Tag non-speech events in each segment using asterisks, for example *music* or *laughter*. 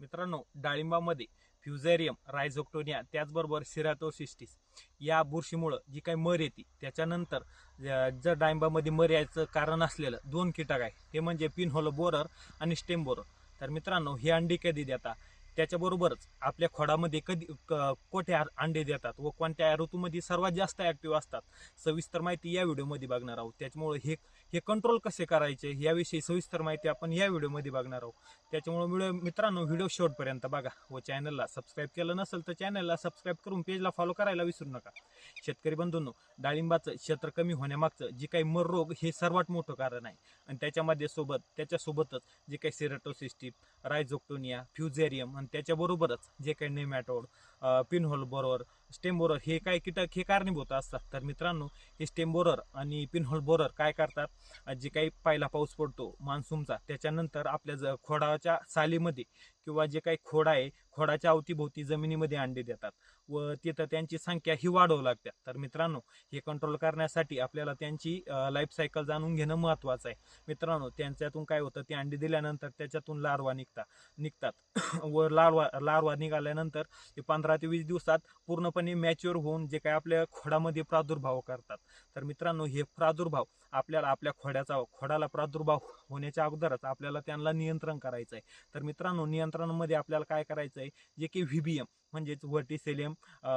मित्रांनो डाळिंबामध्ये फ्युझेरियम रायझोक्टोनिया त्याचबरोबर सिराटोसिस्टिस या बुरशीमुळं जी काही मर येते त्याच्यानंतर जर डाळिंबामध्ये मर यायचं कारण असलेलं दोन कीटक आहे ते म्हणजे पिनहोल बोरर आणि स्टेम बोरर. तर मित्रांनो हे अंडी कधी देता? त्याच्याबरोबरच आपल्या खोडामध्ये कधी क- कोठे अंडे देतात व कोणत्या ऋतूमध्ये सर्वात जास्त ॲक्टिव्ह असतात सविस्तर माहिती या व्हिडिओमध्ये बघणार आहोत. त्याच्यामुळे हे हे कंट्रोल कसे करायचे याविषयी सविस्तर माहिती आपण या व्हिडिओमध्ये बघणार आहोत. त्याच्यामुळे व्हिडिओ मित्रांनो व्हिडिओ शेवटपर्यंत बघा व चॅनलला सबस्क्राईब केलं नसेल तर चॅनलला सबस्क्राईब करून पेजला फॉलो करायला विसरू नका. शेतकरी बंधूंनो डाळिंबाचं क्षेत्र कमी होण्यामागचं जे काही मर रोग हे सर्वात मोठं कारण आहे. आणि त्याच्यामध्ये सोबत त्याच्यासोबतच जे काही सेरेटोसिस्टिप रायझोक्टोनिया फ्युझेरियम आणि त्याच्याबरोबरच जे काही नेमॅटोड पिनहोल बरोबर स्टेम बोरर हे काय कीटक हे कारणीभूत असतात. तर मित्रांनो हे स्टेम बोरर आणि पिनहोल बोरर काय करतात? जे काही पहिला पाऊस पडतो मान्सूनचा त्याच्यानंतर आपल्या ज खोडाच्या सालीमध्ये किंवा जे काही खोड आहे खोडाच्या अवतीभोवती जमिनीमध्ये अंडे देतात व तिथं त्यांची संख्या ही वाढवू लागतात तर मित्रांनो हे कंट्रोल करण्यासाठी आपल्याला त्यांची लाईफ सायकल जाणून घेणं महत्त्वाचं आहे. मित्रांनो त्यांच्यातून काय होतं? ते अंडी दिल्यानंतर त्याच्यातून लार्वा निघतात निघतात. *coughs* व लार्वा लार्वा निघाल्यानंतर ते पंधरा ते वीस दिवसात पूर्णपणे मॅच्युअर होऊन जे काय आपल्या खोडामध्ये प्रादुर्भाव करतात. तर मित्रांनो हे प्रादुर्भाव आपल्याला आपल्या खोड्याचा खोडाला प्रादुर्भाव होण्याच्या अगोदरच आपल्याला त्यांना नियंत्रण करायचं आहे तर मित्रांनो नियंत्रणामध्ये आपल्याला काय करायचं आहे जे की व्हीबीएम म्हणजेच व्हर्टिसेलियम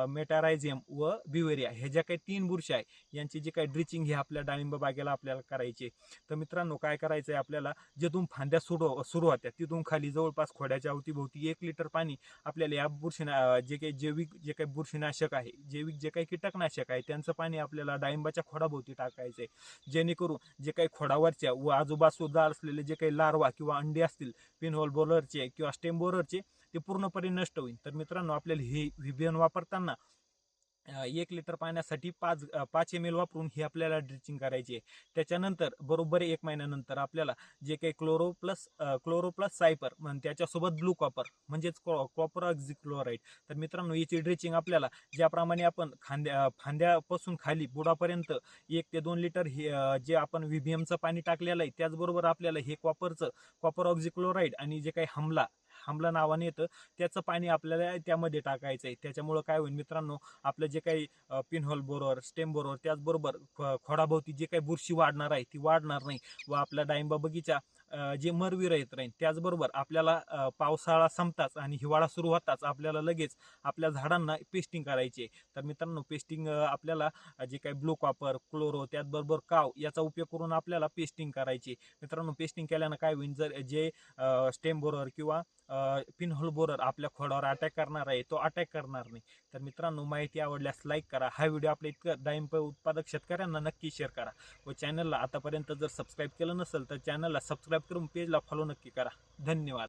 मेटारायझियम व बिवेरिया हे ज्या काही तीन बुरशी आहे यांची जी काही ड्रिचिंग ही आपल्या डाळिंब बागेला आपल्याला करायची तर मित्रांनो काय करायचं आहे आपल्याला? जिथून फांद्या सुरू सुरू होत्या तिथून खाली जवळपास खोड्याच्या अवतीभोवती एक लिटर पाणी आपल्याला या बुरशीना जे काही जैविक जे काही बुरशीनाशक आहे. जैविक जे काही कीटकनाशक आहे त्यांचं पाणी आपल्याला डाळिंबाच्या खोडाभोवती टाकायचं आहे जेणेकरून जे काही खोडावरच्या व आजूबाजूला असलेले जे काही लार्वा किंवा अंडी असतील पिनहोल बोलरचे किंवा स्टेम बोलरचे ते पूर्णपणे नष्ट होईल. तर मित्रांनो आपल्याला हे व्हिबियन वापरताना एक लिटर पाण्यासाठी पाच पाच एम एल वापरून ही आपल्याला ड्रिचिंग करायची आहे. त्याच्यानंतर बरोबर एक महिन्यानंतर आपल्याला जे काही chloro plus chloro plus cyper म्हणजे त्याच्यासोबत ब्लू कॉपर म्हणजेच कॉपर ऑक्झिक्लोराईड तर मित्रांनो याची ड्रिचिंग आपल्याला ज्याप्रमाणे आपण खांद्या फांद्यापासून खाली बुडापर्यंत एक ते दोन लिटर हे जे आपण व्हीबीएमचं पाणी टाकलेलं आहे त्याचबरोबर आपल्याला हे कॉपरचं कॉपर ऑक्झिक्लोराईड आणि जे काही हमला थांबला नावाने येतं. त्याचं पाणी आपल्याला त्यामध्ये टाकायचं आहे त्याच्यामुळं काय होईल मित्रांनो आपलं जे काही पिनहोल बोरवर स्टेम बोरवर त्याचबरोबर ख- खोडाभोवती जे काही बुरशी वाढणार आहे ती वाढणार नाही. व आपला डाळिंबा बगीचा जे मरवीर येत राहील त्याचबरोबर आपल्याला पावसाळा संपताच आणि हिवाळा सुरू होताच आपल्याला लगेच आपल्या झाडांना पेस्टिंग करायची तर मित्रांनो पेस्टिंग आपल्याला जे काही ब्लू कॉपर क्लोरो त्याचबरोबर काव याचा उपयोग करून आपल्याला पेस्टिंग करायची मित्रांनो पेस्टिंग केल्यानं काय होईल जर जे स्टेम बोरर किंवा पिनहोल बोरर आपल्या खोडावर अटॅक करणार आहे तो अटॅक करणार नाही. तर मित्रांनो माहिती आवडल्यास लाईक करा. हा व्हिडिओ आपल्या इतकं डाळिंब उत्पादक शेतकऱ्यांना नक्की शेअर करा. व चॅनलला आतापर्यंत जर सबस्क्राईब केलं नसेल तर चॅनलला सबस्क्राईब करून पेजला फॉलो नक्की करा. धन्यवाद.